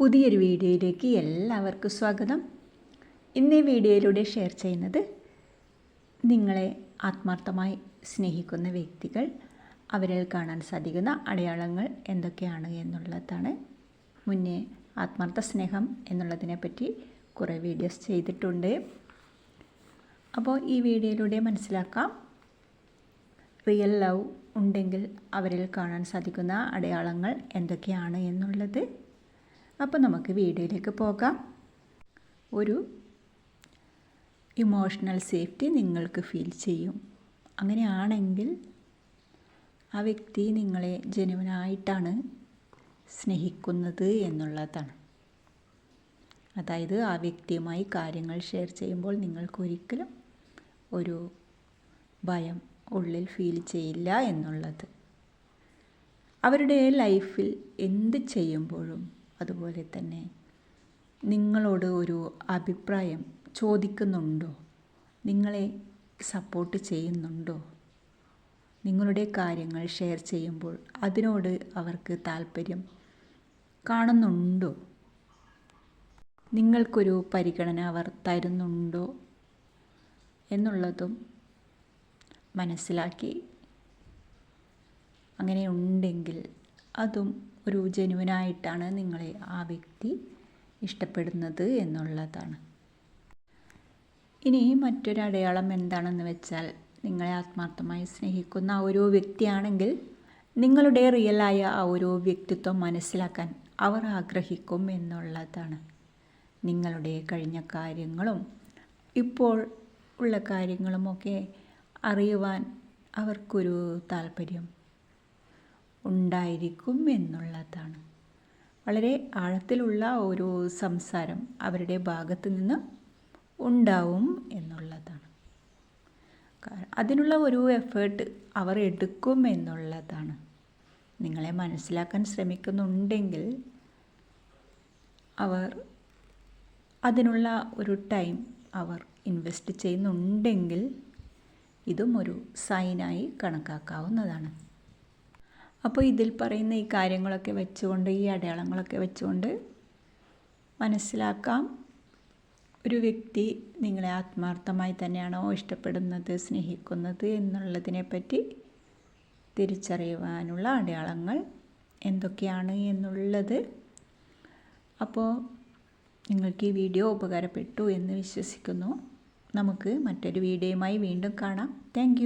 പുതിയൊരു വീഡിയോയിലേക്ക് എല്ലാവർക്കും സ്വാഗതം. ഇന്ന് ഈ വീഡിയോയിലൂടെ ഷെയർ ചെയ്യുന്നത് നിങ്ങളെ ആത്മാർത്ഥമായി സ്നേഹിക്കുന്ന വ്യക്തികൾ അവരിൽ കാണാൻ സാധിക്കുന്ന അടയാളങ്ങൾ എന്തൊക്കെയാണ് എന്നുള്ളതാണ്. മുന്നേ ആത്മാർത്ഥ സ്നേഹം എന്നുള്ളതിനെ പറ്റി കുറേ വീഡിയോസ് ചെയ്തിട്ടുണ്ട്. അപ്പോൾ ഈ വീഡിയോയിലൂടെ മനസ്സിലാക്കാം. റിയൽ ലവ് ഉണ്ടെങ്കിൽ അവരിൽ കാണാൻ സാധിക്കുന്ന അടയാളങ്ങൾ എന്തൊക്കെയാണ് എന്നുള്ളത്. അപ്പോൾ നമുക്ക് വീഡിയോയിലേക്ക് പോകാം. ഒരു ഇമോഷണൽ സേഫ്റ്റി നിങ്ങൾക്ക് ഫീൽ ചെയ്യും. അങ്ങനെയാണെങ്കിൽ ആ വ്യക്തി നിങ്ങളെ ജനുവനായിട്ടാണ് സ്നേഹിക്കുന്നത് എന്നുള്ളതാണ്. അതായത് ആ വ്യക്തിയുമായി കാര്യങ്ങൾ ഷെയർ ചെയ്യുമ്പോൾ നിങ്ങൾക്കൊരിക്കലും ഒരു ഭയം ഉള്ളിൽ ഫീൽ ചെയ്യില്ല എന്നുള്ളത്. അവരുടെ ലൈഫിൽ എന്ത് ചെയ്യുമ്പോഴും അതുപോലെ തന്നെ നിങ്ങളോട് ഒരു അഭിപ്രായം ചോദിക്കുന്നുണ്ടോ? നിങ്ങളെ സപ്പോർട്ട് ചെയ്യുന്നുണ്ടോ? നിങ്ങളുടെ കാര്യങ്ങൾ ഷെയർ ചെയ്യുമ്പോൾ അതിനോട് അവർക്ക് താല്പര്യം കാണുന്നുണ്ടോ? നിങ്ങൾക്കൊരു പരിഗണന അവർ തരുന്നുണ്ടോ? എന്നുള്ളതും മനസ്സിലാക്കി. അങ്ങനെ ഉണ്ടെങ്കിൽ അതും ഒരു ജനുവനായിട്ടാണ് നിങ്ങളെ ആ വ്യക്തി ഇഷ്ടപ്പെടുന്നത് എന്നുള്ളതാണ്. ഇനി മറ്റൊരു അടയാളം എന്താണെന്ന് വെച്ചാൽ നിങ്ങളെ ആത്മാർത്ഥമായി സ്നേഹിക്കുന്ന ഒരു വ്യക്തിയാണെങ്കിൽ നിങ്ങളുടെ റിയലായ ആ ഒരു വ്യക്തിത്വം മനസ്സിലാക്കാൻ അവർ ആഗ്രഹിക്കും എന്നുള്ളതാണ്. നിങ്ങളുടെ കഴിഞ്ഞ കാര്യങ്ങളും ഇപ്പോൾ ഉള്ള കാര്യങ്ങളുമൊക്കെ അറിയുവാൻ അവർക്കൊരു താല്പര്യം ഉണ്ടായിരിക്കും എന്നുള്ളതാണ് വളരെ ആഴത്തിലുള്ള ഒരു സംസാരം അവരുടെ ഭാഗത്ത് നിന്ന് ഉണ്ടാവും എന്നുള്ളതാണ്. അതിനുള്ള ഒരു എഫേർട്ട് അവർ എടുക്കും എന്നുള്ളതാണ് നിങ്ങളെ മനസ്സിലാക്കാൻ ശ്രമിക്കുന്നുണ്ടെങ്കിൽ അവർ അതിനുള്ള ഒരു ടൈം അവർ ഇൻവെസ്റ്റ് ചെയ്യുന്നുണ്ടെങ്കിൽ ഇതും ഒരു സൈനായി കണക്കാക്കാവുന്നതാണ്. അപ്പോൾ ഇതിൽ പറയുന്ന ഈ കാര്യങ്ങളൊക്കെ വെച്ചുകൊണ്ട് ഈ അടയാളങ്ങളൊക്കെ വെച്ചുകൊണ്ട് മനസ്സിലാക്കാം. ഒരു വ്യക്തി നിങ്ങളെ ആത്മാർത്ഥമായി തന്നെയാണോ ഇഷ്ടപ്പെടുന്നത് സ്നേഹിക്കുന്നത് എന്നുള്ളതിനെപ്പറ്റി തിരിച്ചറിയുവാനുള്ള അടയാളങ്ങൾ എന്തൊക്കെയാണ് എന്നുള്ളത്. അപ്പോൾ നിങ്ങൾക്ക് ഈ വീഡിയോ ഉപകാരപ്പെട്ടു എന്ന് വിശ്വസിക്കുന്നു. നമുക്ക് മറ്റൊരു വീഡിയോയുമായി വീണ്ടും കാണാം. താങ്ക്